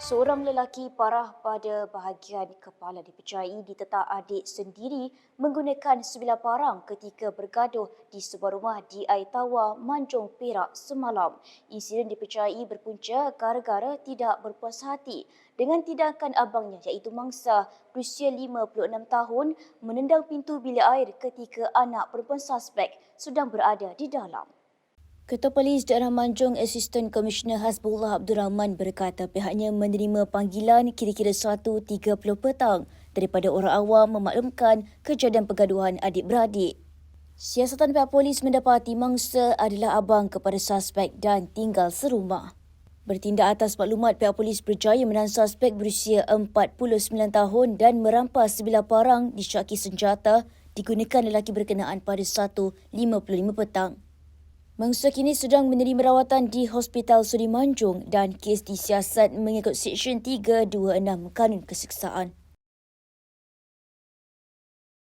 Seorang lelaki parah pada bahagian kepala dipercayai ditetak adik sendiri menggunakan sebilah parang ketika bergaduh di sebuah rumah di Aitawa, Manjung, Perak semalam. Insiden dipercayai berpunca gara-gara tidak berpuas hati dengan tindakan abangnya iaitu mangsa berusia 56 tahun menendang pintu bilik air ketika anak perempuan suspek sedang berada di dalam. Ketua Polis Daerah Manjung Assistant Commissioner Hasbullah Abdul Rahman berkata pihaknya menerima panggilan kira-kira 1.30 petang daripada orang awam memaklumkan kejadian pergaduhan adik-beradik. Siasatan pihak polis mendapati mangsa adalah abang kepada suspek dan tinggal serumah. Bertindak atas maklumat, pihak polis berjaya menahan suspek berusia 49 tahun dan merampas sebilah parang disyaki senjata digunakan lelaki berkenaan pada 1.55 petang. Mangsa kini sedang menerima rawatan di Hospital Suri Manjung dan kes disiasat mengikut Seksyen 326 Kanun Keseksaan.